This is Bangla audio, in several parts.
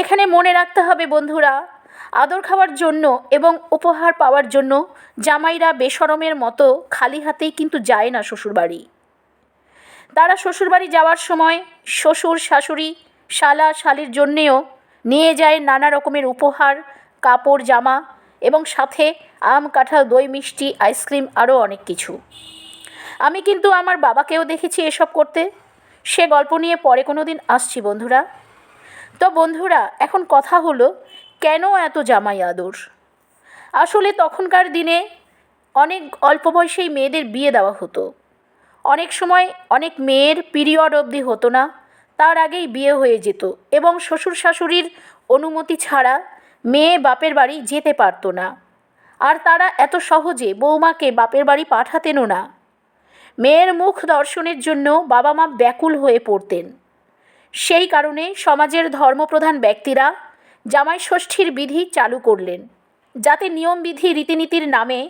এখানে মনে রাখতে হবে বন্ধুরা, আদর খাওয়ার জন্য এবং উপহার পাওয়ার জন্য জামাইরা বেশরমের মতো খালি হাতেই কিন্তু যায় না শ্বশুরবাড়ি। তারা শ্বশুরবাড়ি যাওয়ার সময় শ্বশুর, শাশুড়ি, শালা, শালির জন্যেও নিয়ে যায় নানা রকমের উপহার, কাপড়, জামা এবং সাথে আম, কাঁঠাল, দই, মিষ্টি, আইসক্রিম আরও অনেক কিছু। আমি কিন্তু আমার বাবাকেও দেখেছি এসব করতে। সে গল্প নিয়ে পরে কোনো দিন আসছি বন্ধুরা। তো বন্ধুরা, এখন কথা হলো, কেন এত জামাই আদর? আসলে তখনকার দিনে অনেক অল্প বয়সেই মেয়েদের বিয়ে দেওয়া হতো। অনেক সময় অনেক মেয়ের পিরিয়ড অবধি হতো না, তার আগেই বিয়ে হয়ে যেত এবং শ্বশুর শাশুড়ির অনুমতি ছাড়া মেয়ে বাপের বাড়ি যেতে পারতো না। আর তারা এত সহজে বৌমাকে বাপের বাড়ি পাঠাতেনও না। মেয়ের মুখ দর্শনের জন্য বাবা মা ব্যাকুল হয়ে পড়তেন। সেই কারণে সমাজের ধর্মপ্রধান ব্যক্তিরা জামাই ষষ্ঠীর বিধি চালু করলেন। যাতে নিয়মবিধি রীতিনীতির নামে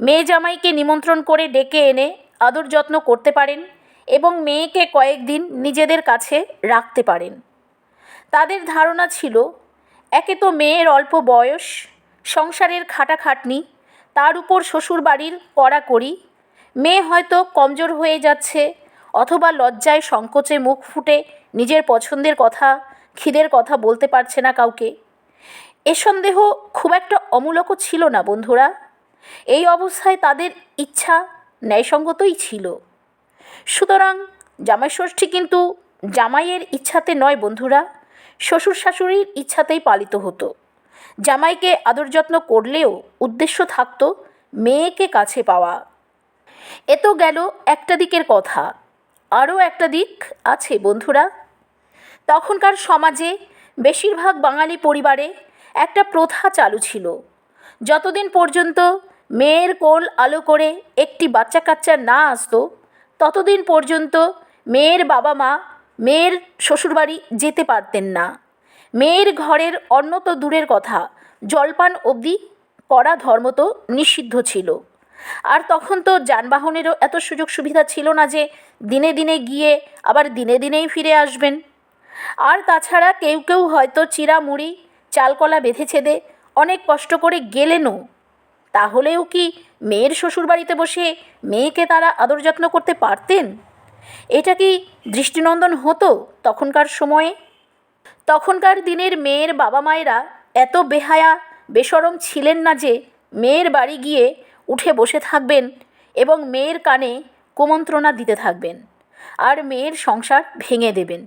মেয়ে জামাইকে নিমন্ত্রণ করে ডেকে এনে আদর যত্ন করতে পারেন এবং মেয়েকে কয়েকদিন নিজেদের কাছে রাখতে পারেন। তাদের ধারণা ছিল, একে তো মেয়ের অল্প বয়স, সংসারের খাটাখাটনি, তার উপর শ্বশুরবাড়ির কড়াকড়ি, মেয়ে হয়তো কমজোর হয়ে যাচ্ছে অথবা লজ্জায় সংকোচে মুখ ফুটে নিজের পছন্দের কথা, খিদের কথা বলতে পারছে না কাউকে। এ সন্দেহ খুব একটা অমূলকও ছিল না বন্ধুরা। এই অবস্থায় তাদের ইচ্ছা ন্যায়সঙ্গতই ছিল। সুতরাং জামাই ষষ্ঠী কিন্তু জামাইয়ের ইচ্ছাতে নয় বন্ধুরা শ্বশুর শাশুড়ির ইচ্ছাতেই পালিত হতো। জামাইকে আদর যত্ন করলেও উদ্দেশ্য থাকতো মেয়েকে কাছে পাওয়া। এ তো গেল একটা দিকের কথা। আরও একটা দিক আছে, বন্ধুরা। তখনকার সমাজে বেশিরভাগ বাঙালি পরিবারে একটা প্রথা চালু ছিল। যতদিন পর্যন্ত মেয়ের কোল আলো করে একটি বাচ্চা কাচ্চা না আসতো, ততদিন পর্যন্ত মেয়ের বাবা মা মেয়ের শ্বশুরবাড়ি যেতে পারতেন না। মেয়ের ঘরের অন্যত দূরের কথা জলপান অবধি করা ধর্ম তো নিষিদ্ধ ছিল। আর তখন তো যানবাহনেরও এত সুযোগ সুবিধা ছিল না যে দিনে দিনে গিয়ে আবার দিনে দিনেই ফিরে আসবেন। আর তাছাড়া কেউ কেউ হয়তো চিরা মুড়ি চালকলা বেঁধে ছেদে অনেক কষ্ট করে গেলেনও। তাহলেও কি মেয়ের শ্বশুরবাড়িতে বসে মেয়েকে তারা আদর যত্ন করতে পারতেন? এটা কি দৃষ্টিনন্দন হতো তখনকার সময়ে? তখনকার দিনের মেয়ের বাবা মায়েরা এত বেহায়া বেসরম ছিলেন না যে মেয়ের বাড়ি গিয়ে উঠে বসে থাকবেন এবং মেয়ের কানে কুমন্ত্রণা দিতে থাকবেন। আর মেয়ের সংসার ভেঙে দেবেন।